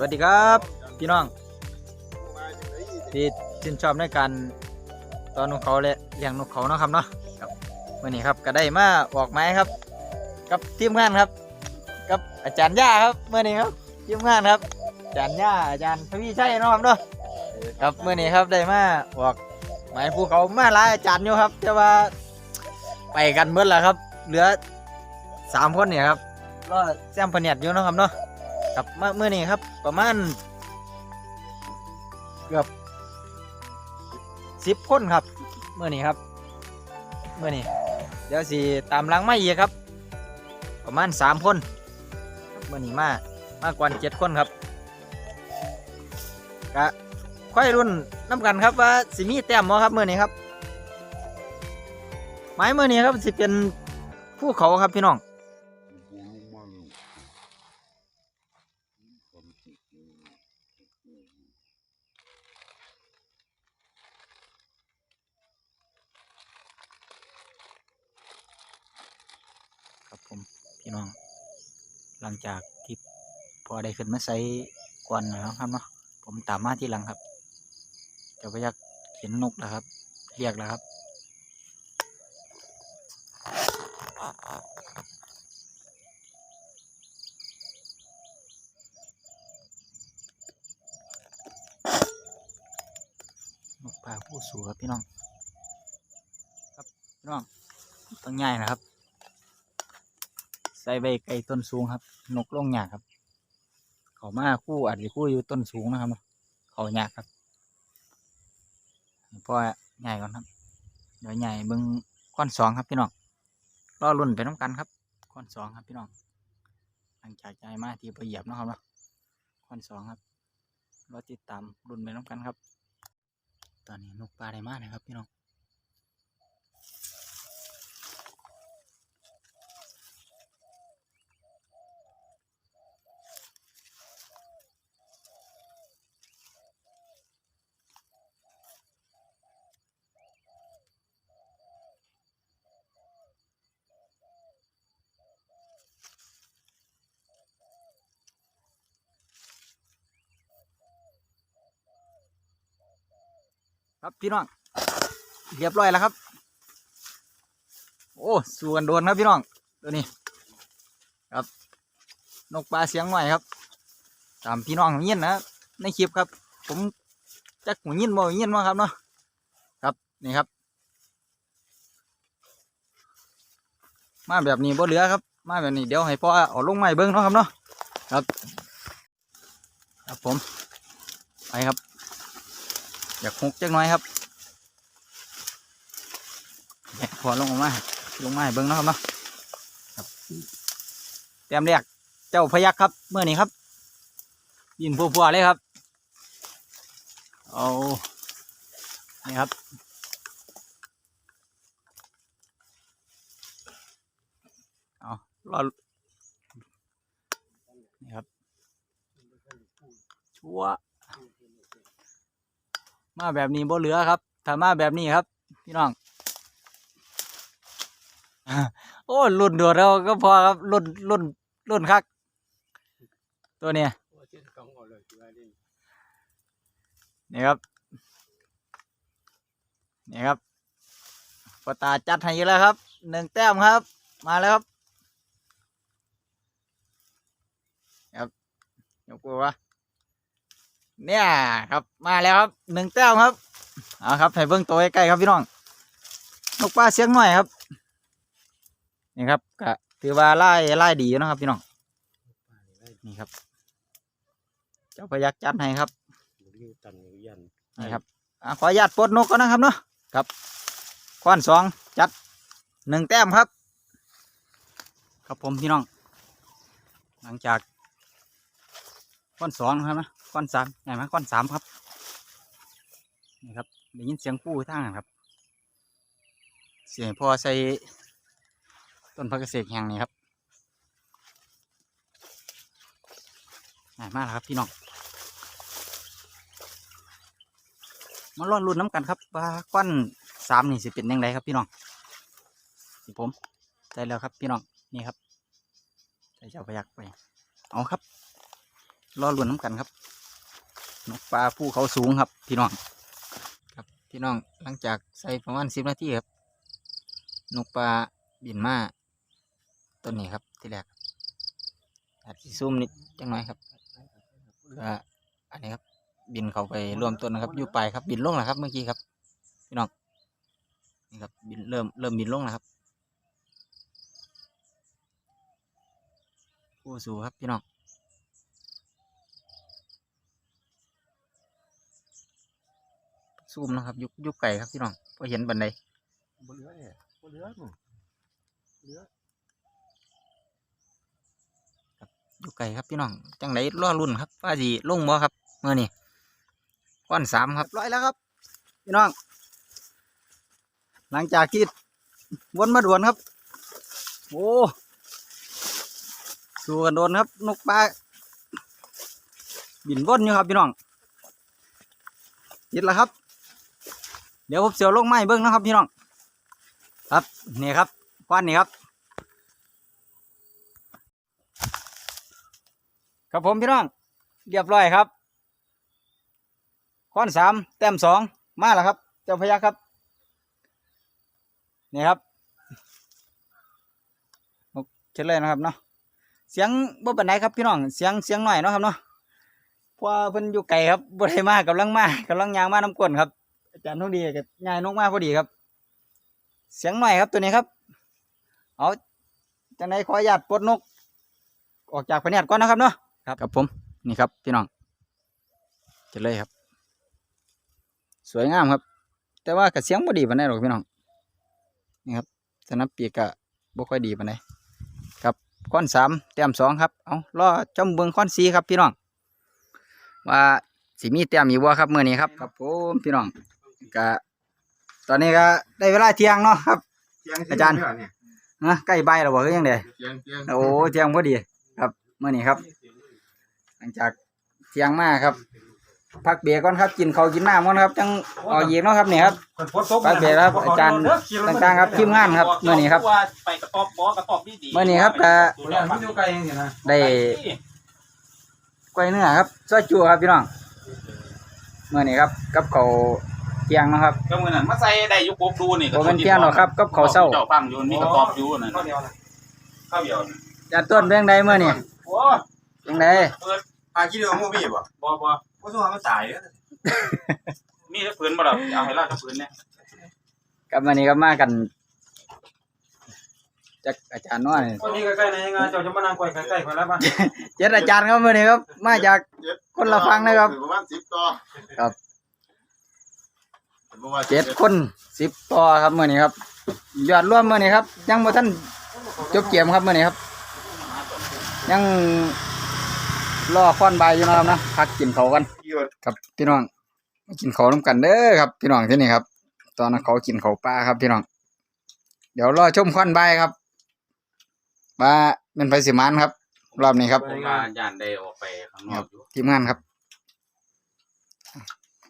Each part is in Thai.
สวัสดีครับ พี่น้องที่ชื่นชอบในการตอนนกเขาและเลี้ยงนกเขาเนาะครับเนาะครับวันนี้ครับก็ได้มาออกไม้ครับ กับทีมงานครับ กับอาจารย์ย่าครับเมื่อนี้ครับทีมงานครับอาจารย์ย่าอาจารย์ทวีชัยเนาะครับเนาะครับเมื่อนี้ครับได้มาออกไม้ภูเขามาหลายอาจารย์อยู่ครับแต่ว่าไปกันเมื่อแล้วครับ เหลือสามคนเนี่ยครับรอแซมพเนียดอยู่นะครับเนาะ ครับเมื่อเมื่อนี้ครับ ประมาณเกือบสิบคนครับเมื่อนี้ครับเมื่อนี้เดี๋ยวสิตามหลังไมาอีกครับ ประมาณสามคนเมื่อนี้มามากกว่าเจ็ดคนครับกะค่อยรุ่นน้ำกันครับว่าสิมีแต้มบ่ครับเมื่อนี้ครับ ไม้เมื่อนี้ครับสิเป็นภูเขาครับพี่น้อง ครับผม พี่น้อง หลังจากที่พอได้ขึ้นมาใส่กวนแล้วครับเนาะผมตามมาที่หลังครับเดี๋ยวไปยักเห็นนกแล้วครับ เรียกแล้วครับนกป่าผู้สูงครับพี่น้อง ครับพี่น้องต้องง่ายนะครับ ส่ใบไก่ต้นสูงครับ นกลงหยากครับ เขามาคู่อาจจะคู่อยู่ต้นสูงนะครับเขาหยากครับเพราะว่าใหญ่ก่อนครับเดี๋ยวใหญ่เบิ้งก้อนสองครับพี่น้องรอรุ่นไปน้ำกันครับก้อนสองครับพี่น้องหลังจากใหญ่มาที่ไปเหยียบนะครับเนาะก้อนสองครับรอติดตามรุ่นไปน้ำกันครับ ตอนนี้นกปลาได้มากนะครับพี่น้อง ครับพี่น้องเรียบร้อยแล้วครับ โอ้ส่วนโดนครับพี่น้องตัวนี้ ครับ นกปลาเสียงหน่อยครับ ตามพี่น้องยินนะในคลิปครับ ผมจักหูยินบ่หูยินมาครับเนาะครับนี่ครับ มาแบบนี้บ่เหลือครับ มาแบบนี้เดี๋ยวให้พ่อเอาลงไม้เบิ้งเนาะครับเนาะครับ ครับผมไปครับ อยากฮุกจักหน่อยครับแยกพอลงออกมาลงมาให้เบิ้งนะครับเนาะครับเตรียมเรียกเจ้าพยักครับเมื่อนี้ครับ ยินพัวๆเลยครับเอานี่ครับเอารอนี่ครับชัว มาแบบนี้บ่เหลือครับถ้ามาแบบนี้ครับ พี่น้องโอ้รุ่นเดียวเราก็พอครับรุ่นรุ่นรุ่นคัก ตัวเนี้ยนี่ครับนี่ครับปตาจัดให้แล้วครับหนึ่งแต้มครับ มาแล้วครับครับยกตัววะ เนี่ยครับมาแล้วครับหนึ่งแต้มครับเอาครับให้เบิ้งตัวใกล้ๆครับพี่น้องนกปลาเสียงหน่อยครับนี่ครับก็ถือว่าไล่ไล่ดีนะครับ พี่น้องนี่ครับ เจ้าพยักจัดให้ครับนี่ครับอะขออนุญาตปลดนกก่อนนะครับเนาะครับข้อนสองจัดหนึ่งแต้มครับ ครับผมพี่น้อง หลังจากก้อนสองนะครับนะ ก้อนสามใหญ่ไหมก้อนสามครับนี่ครับได้ยินเสียงปูทั้งครับ เสียงพอใส่ต้นพักเกษตรแห่งนี้ครับใหญ่มากแล้วครับพี่น้องมาล้อนรุ่นน้ำกันครับว่าก้อนสามนี่สิเป็นยังไงครับพี่น้องนี่ผมได้แล้วครับพี่น้องนี่ครับใส่เจ้าพยักไปเอาครับ รอลุ้นน้ำกันครับนกปลาภูเขาสูงครับ พี่น้อง ครับพี่น้องหลังจากใส่ประมาณสิบนาทีครับนกปลาบินมาต้นนี้ครับที่แรกอาจจะซูมนิดจังหน่อยครับก็อันนี้ครับ บินเขาไปรวมต้นนะครับอยู่ปลายครับบินลงแล้วครับ เมื่อกี้ครับ พี่น้องนี่ครับบินเริ่มเริ่มบินลงแล้วครับผู้สูงครับพี่น้อง ซูมนะครับ ยุกยุกไก่ครับพี่น้องพอเห็นบันไดบ่เหลือเนี่ยบ่เหลือหนูเหลืออยู่ไกลครับพี่น้องจังไรรอรุ่นครับว่าสิลงบ่ครับเมื่อนี้ก้อนสามครับร้อยแล้วครับ พี่น้อง หลังจากที่วนมาด่วนครับ โอ้สู้กันโดนครับ นกปลาบินวนอยู่ครับพี่น้องติดแล้วครับ เดี๋ยวผมเสียวลงไม้เบิ้งนะครับพี่น้อง ครับนี่ครับก้อนนี้ครับ ครับผมพี่น้อง เรียบร้อยครับข้อนสามแต้มสองมาแล้วครับ เจ้าพยักครับนี่ครับนกเฉลยนะครับเนาะเสียงบ่ปานใดครับพี่น้องเสียงเสียงหน่อยเนาะครับเนาะพราะว่าเพิ่นอยู่ไกลครับบ่ได้มากำลังมากำลังยางมาน้ำก้นครับ อาจารย์ทองดีกับยายนกมากพอดีครับ เสียงหน่อยครับตัวนี้ครับ เอาจังไดขออนุญาตปลดนก ออกจากพะเนียดก่อนนะครับเนาะครับครับผมนี่ครับพี่น้องเจะเลยครับ สวยงามครับ แต่ว่ากระเสียงบ่ดีปานใดหรอกพี่น้องนี่ครับสนับปีกกะบ่ค่อยดีปานใดครับข้อนสามแต้มสองครับเอารอจำเบิงข้อนสี่ครับพี่น้องว่าสิมีแต้มอีกบ่ครับเมื้อนี้ครับครับผมพี่น้อง กะตอนนี้ก็ได้เวลาเที่ยงเนาะครับเสียงอาจารย์เนี่ยนะใกล้บ่ายแล้วบ่คือยังไดเสียงเสียงโอ้เที่ยงพอดี ครับมื้อนี้ครับ หลังจากเที่ยงมาครับ พักเบรกก่อนครับ กินข้าวกินน้ำก่อนครับจังเอาอีกเนาะครับนี่ครับคนฝนตกไปเบียร์ครับอาจารย์ต่างๆครับทีมงานครับมื้อนี้ครับว่าไปกระต๊อบบ่กระต๊อบดีๆมื้อนี้ครับก็ตัวอย่างมันอยู่ไกลจังซี่นะได้กล้วยเนื้อครับซอยจุครับพี่น้องมื้อนี้ครับกับข้าว เที่ยงเนาะครับ ก็มื้อนั้นมาใส่ได้อยู่กบดูนี่บ่แม่นเที่ยงหรอกครับกับข้าวเช้า เจ้าฟังอยู่มีกระต๊อบอยู่นั่นข้าวเดียวนะข้าวเดียวน่ะจัดต้นเพียงใดมื้อนี้โอ้เพียงใดพาคิดดูว่ามูมี่บ่บ่บ่บ่สู้ว่ามันตายเด้อมีแต่ปืนบ่ล่ะเอาให้ลาดปืนเนี่ยกับมื้อนี้ก็มากันจากอาจารย์น้อยคนนี้ใกล้ๆในงานเจ้าจะมานั่งใกล้ใกล้ๆกันแล้วป่ะเจ็ดอาจารย์ครับมื้อนี้ครับ มาจากคนละฟังนะครับ ประมาณ10ต่อครับประมาณ เจ็ดคนสิบต่อครับมื่อนี้ครับยอดรวมมื่อนี้ครับ ยังบ่ท่านจบเกมครับมื่อนี้ครับ ยังรอค้อนใบายอยู่นะครับนะพักกินเขาวกันกี่วันครับพี่น้องมากินเขาวน้ำกันเด้อครับพี่น้องที่นี่ครับ ตอนนั้นเขากินเขาวปลาครับพี่น้อง เดี๋ยวรอชมค้อนใบายครับว่าเป็นไฟสิมานครับ รอบนี้ครับผมว่าย่านได้ออกไปข้างนอกอยู่ทีมงานครับ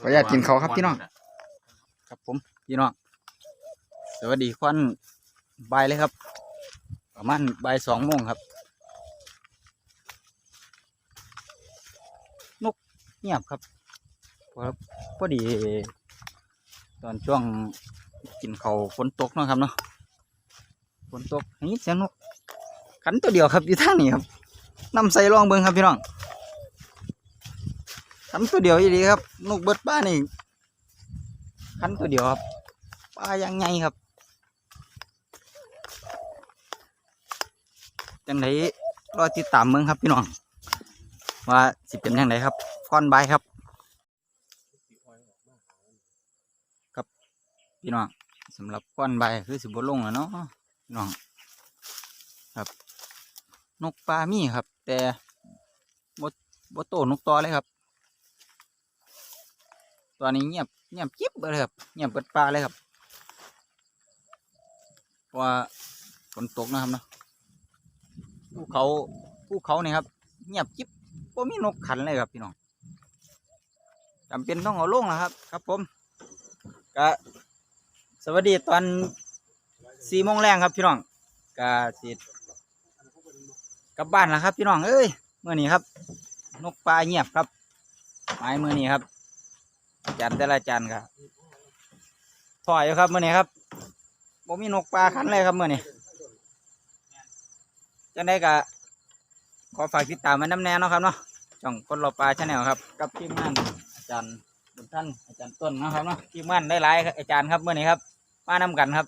ขออนุญาตกินเขาวครับพี่น้อง ครับผมพี่น้องสวัสดีควันบายเลยครับ ประมาณบ่ายสองโมงครับ นกเงียบครับเพราะพอดี ตอนช่วงกินเขาวฝนตกนะครับเนาะฝนตกนี่เสียงนกขันตัวเดียวครับอยู่ทางนี้ครับนำใส่รองเบิงครับพี่น้องขันตัวเดียวอีดีครับ นกเบิดป้านี่ คันตัวเดียวครับปลายังไงครับจังไดรอติดตามเมืองครับพี่น้องว่าสิเป็นยังไงครับก้อนใบครับ ครับพี่น้องสำหรับก้อนใบคือสิบลงแล้วเนาะพี่น้องครับ นกปลามีครับ แต่บดโตนกตอเลยครับ ตอนนี้เงียบเงียบจิ๊บเลยครับเงียบเปิดปลาเลยครับว่าฝนตกนะครับเนาะภูเขาภูเขานี่ครับ เงียบจิ๊บก็มีนกขันเลยครับพี่น้องจำเป็นต้องเอาลงแล้วครับ ครับผมก็สวัสดีตอนสี่โมงแรงครับพี่น้องก็สิกลับบ้านแล้วครับ พี่น้องเอ้ยเมื่อนี้ครับ นกปลาเงียบครับไม้มือนี้ครับ จารย์แต่ละจารย์ครับถอยอยู่ครับเมื่อนี้ครับผมมีนกปลาขันเลยครับเมื่อนี้จะได้กะขอฝากติดตามมันน้ำแน่เนะครับเนาะช่องคนเราปลาชาแนลครับ กับทีมงานอาจารย์บุญท่านอาจารย์ต้นนะครับเนาะทีมงานได้หลายอาจารย์ครับเมื่อนี้ครับ มานํกันครับ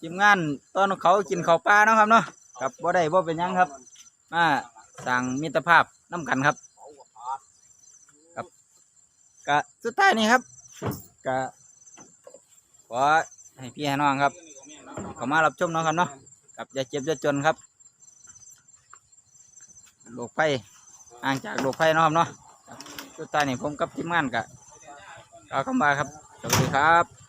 ทีมงานตอนเขากินข้าวปลาเนาะครับเนาะครับบ่ได้บ่เป็นยังครับ มาสั่งมิตรภาพน้ำกันครับ ครับกะสุดท้ายนี้ครับกะขอให้พี่ให้น้องครับเข้ามารับชมเนาะครับเนาะกับอย่าเจ็บอย่าจนครับโรคไฟอ่างจากโรคไฟเนาะครับเนาะสุดท้ายนี้ผมกับทีมงานกะกล่าวคำว่าครับสวัสดีครับ